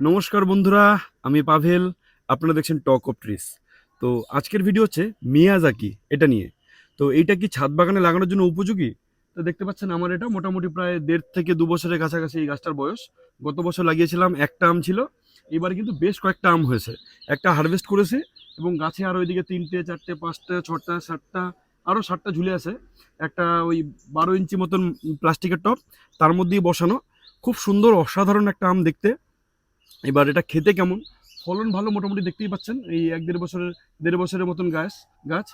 নমস্কার বন্ধুরা, আমি পাভেল, আপনারা দেখছেন টক অফ ট্রিস তো আজকের ভিডিও হচ্ছে মিয়াজাকি, এটা নিয়ে। তো এইটা কি ছাদ বাগানে লাগানোর জন্য উপযোগী? তো দেখতে পাচ্ছেন আমার এটা, মোটামুটি প্রায় দেড় থেকে দু বছরের কাছাকাছি এই গাছটার বয়স। গত বছর লাগিয়েছিলাম, একটা আম ছিল। এবার কিন্তু বেশ কয়েকটা আম হয়েছে। একটা হারভেস্ট করেছে এবং গাছে আর ওইদিকে তিনটে, চারটে, পাঁচটা, ছটা, সাতটা আরও সাতটা ঝুলে আছে। একটা ওই বারো ইঞ্চি মতন প্লাস্টিকের টপ তার মধ্যেই বসানো। খুব সুন্দর, অসাধারণ একটা আম দেখতে। এবার এটা খেতে কেমন? ফলন ভালো মোটামুটি দেখতেই পাচ্ছেন। এই এক দেড় বছরের দেড় বছরের মতন গাছ গাছ।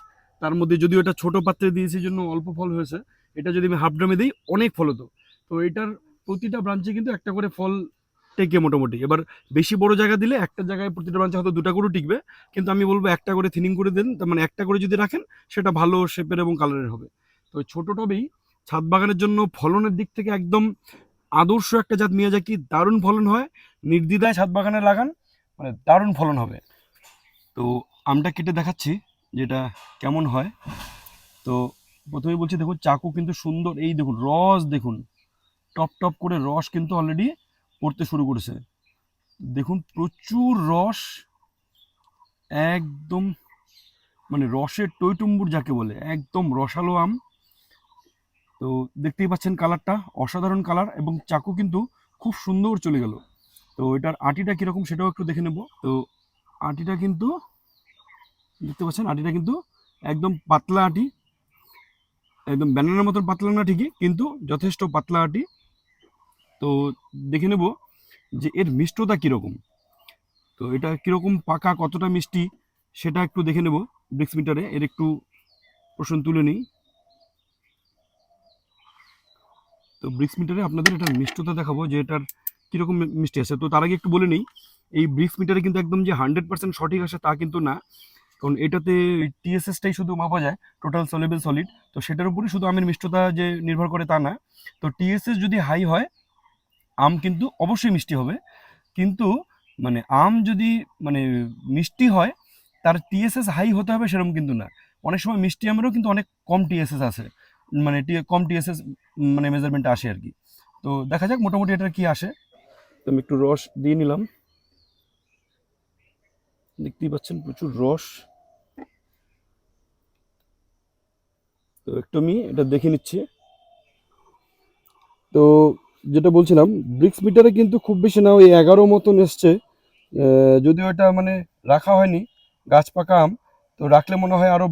তার মধ্যে যদিও এটা ছোট পাত্রে দিয়েছি জন্য অল্প ফল হয়েছে। এটা যদি আমি হাফ ড্রামে দিই, অনেক ফল হতো। তো এটার প্রতিটা ব্রাঞ্চে কিন্তু একটা করে ফল টেকে মোটামুটি। এবার বেশি বড় জায়গা দিলে একটা জায়গায় প্রতিটা ব্রাঞ্চে হয়তো দুটা করে টিকবে। কিন্তু আমি বলব একটা করে থিনিং করে দেন, তার মানে একটা করে যদি রাখেন, সেটা ভালো শেপের এবং কালারের হবে। তো ছোট টবেই ছাদ বাগানের জন্য ফলনের দিক থেকে একদম আদর্শ একটা জাত মিয়াজাকি দারুণ ফলন হয়, নির্দ্বিধায় ছাদ বাগানে লাগান মানে দারুণ ফলন হবে। তো আমটা কেটে দেখাচ্ছি, যেটা কেমন হয়। তো প্রথমে বলছি, দেখুন, চাকু কিন্তু সুন্দর। এই দেখুন, রস দেখুন, টপ টপ করে রস কিন্তু অলরেডি পড়তে শুরু করেছে। দেখুন, প্রচুর রস, একদম মানে রসের টইটুম্বুর যাকে বলে, একদম রসালো আম। তো দেখতেই পাচ্ছেন কালারটা, অসাধারণ কালার এবং চাকু কিন্তু খুব সুন্দর চলে গেল। তো এটার আটিটা কীরকম সেটাও একটু দেখে নেব। তো আটিটা কিন্তু, দেখতে পাচ্ছেন আটিটা কিন্তু একদম পাতলা আটি, একদম ব্যানারের মতন পাতলা না ঠিকই, কিন্তু যথেষ্ট পাতলা আটি। তো দেখে নেব যে এর মিষ্টতা কীরকম। তো এটা কীরকম পাকা, কতটা মিষ্টি, সেটা একটু দেখে নেব ব্রিক্স মিটারে। এর একটু প্রশ্ন তুলে নিই। তো ব্রিক্স মিটারে আপনাদের এটার মিষ্টতা দেখাবো যে এটার কীরকম মিষ্টি আছে। তো তার আগে একটু বলে নিই, এই ব্রিক্স মিটারে কিন্তু একদম যে হান্ড্রেড পার্সেন্ট সঠিক আসে তা কিন্তু না। কারণ এটাতে টিএসএসটাই শুধু মাপা যায়, টোটাল সলেবল সলিড। তো সেটার উপরই শুধু আমের মিষ্টতা যে নির্ভর করে তা না। তো টিএসএস যদি হাই হয়, আম কিন্তু অবশ্যই মিষ্টি হবে। কিন্তু মানে আম যদি মানে মিষ্টি হয়, তার টিএসএস হাই হতে হবে সেরকম কিন্তু না। অনেক সময় মিষ্টি আমেরও কিন্তু অনেক কম টিএসএস আছে। মানে কম টিএসএস মানে মেজারমেন্ট আসে আর কি। তো দেখা যাক মোটামুটি এটার কি আসে। আমি একটু রস দিয়ে নিলাম। দেখতেই পাচ্ছেন প্রচুর রস। তো একটু আমি এটা দেখে নিচ্ছি। তো যেটা বলছিলাম, ব্রিক্স মিটারে কিন্তু খুব বেশি না, ওই এগারো মতন এসছে। যদিও এটা মানে রাখা হয়নি, গাছ পাকা আম তো রাখলে মনে হয় আরও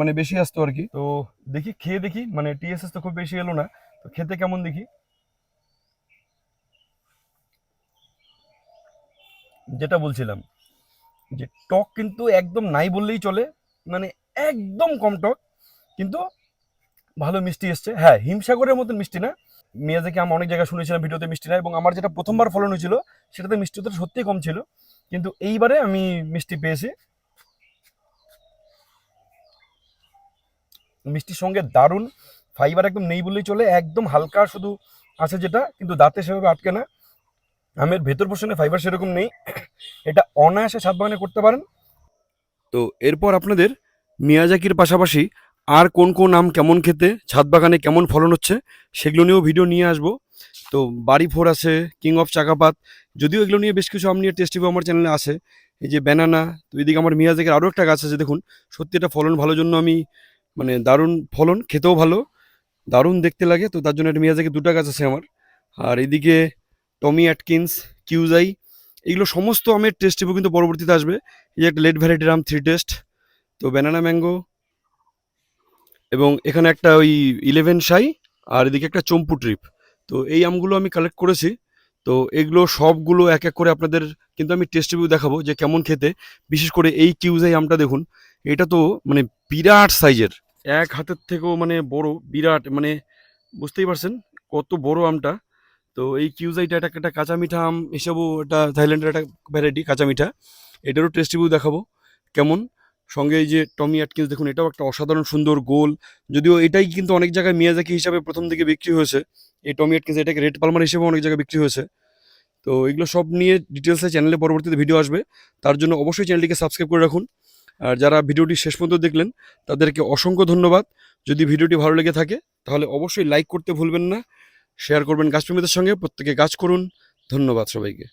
মানে বেশি আসতো আর কি। তো দেখি, খেয়ে দেখি। মানে টিএসএস তো খুব বেশি এলো না। তো খেতে কেমন দেখি? যেটা বলছিলাম, যে টক কিন্তু একদম নাই বললেই চলে। মানে একদম কম টক, কিন্তু ভালো মিষ্টি এসছে। হ্যাঁ হিমসাগরের মতন মিষ্টি না। মেয়াজাকে আমি অনেক জায়গায় শুনেছিলাম ভিডিওতে মিষ্টি না, এবং আমার যেটা প্রথমবার ফলন হয়েছিল, সেটাতে মিষ্টিটা সত্যিই কম ছিল। কিন্তু এইবারে আমি মিষ্টি পেয়েছি। মিষ্টির সঙ্গে দারুণ ফাইবার একদম নেই বললেই চলে, একদম হালকা শুধু আছে যেটা, কিন্তু দাঁতে সেভাবে আটকে না। আমের ভেতর পোর্শনে ফাইবার সেরকম নেই। এটা অনায়াসে ছাদ বাগানে করতে পারেন। তো এরপর আপনাদের মিয়াজাকির পাশাপাশি আর কোন কোন আম কেমন খেতে, ছাদ বাগানে কেমন ফলন হচ্ছে, সেগুলো নিয়েও ভিডিও নিয়ে আসব। তো বাড়ি ফোর আছে কিং অফ চাকাপাত, যদিও এগুলো নিয়ে বেশ কিছু আম নিয়ে টেস্ট রিভিউ আমার চ্যানেলে আছে। এই যে ব্যানানা তো এদিকে আমার মিয়াজাকের আরও একটা গাছ আছে, দেখুন। সত্যি এটা ফলন ভালোর জন্য আমি মানে দারুণ ফলন, খেতেও ভালো, দারুণ দেখতে লাগে। তো তার জন্য একটা মিয়াজাকে দুটো গাছ আছে আমার। আর এদিকে টমি অ্যাটকিন্স, কিউজাই, এগুলো সমস্ত আমের টেস্ট রিভিউ কিন্তু পরবর্তীতে আসবে। এই যে একটা লেট ভ্যারাইটির আম থ্রি টেস্ট তো ব্যানানা ম্যাঙ্গো এবং এখানে একটা ওই ইলেভেন সাই আর এদিকে একটা চম্পু ট্রিপ তো এই আমগুলো আমি কালেক্ট করেছি। তো এগুলো সবগুলো এক এক করে আপনাদের কিন্তু আমি টেস্ট রিভিউ দেখাবো যে কেমন খেতে। বিশেষ করে এই কিউজাই আমটা দেখুন, এটা তো মানে বিরাট সাইজের এক হাতের থেকেও মানে বড়, বিরাট মানে বুঝতেই পারছেন কত বড় আমটা। তো এই কিউজাইটা এটা একটা কাঁচা মিঠা আম হিসাবেও এটা থাইল্যান্ডের একটা ভ্যারাইটি কাঁচা মিঠা। এটারও টেস্ট রিভিউ দেখাবো কেমন। সঙ্গে এই যে টমি অ্যাটকিন্স দেখুন, এটাও একটা অসাধারণ সুন্দর গোল। যদিও এটাই কিন্তু অনেক জায়গায় মিয়াজাকি হিসাবে প্রথম দিকে বিক্রি হয়েছে। এই টমি অ্যাটকিন্স এটাকে রেড পালমার হিসেবে অনেক জায়গায় বিক্রি হয়েছে। তো এগুলো সব নিয়ে ডিটেলসে চ্যানেলে পরবর্তীতে ভিডিও আসবে। তার জন্য অবশ্যই চ্যানেলটিকে সাবস্ক্রাইব করে রাখুন। আর যারা ভিডিওটি শেষ পর্যন্ত দেখলেন, তাদেরকে অসংখ্য ধন্যবাদ। যদি ভিডিওটি ভালো লেগে থাকে, তাহলে অবশ্যই লাইক করতে ভুলবেন না শেয়ার করবেন গাছপ্রেমীদের সঙ্গে, প্রত্যেকে গাছ করুন। ধন্যবাদ সবাইকে।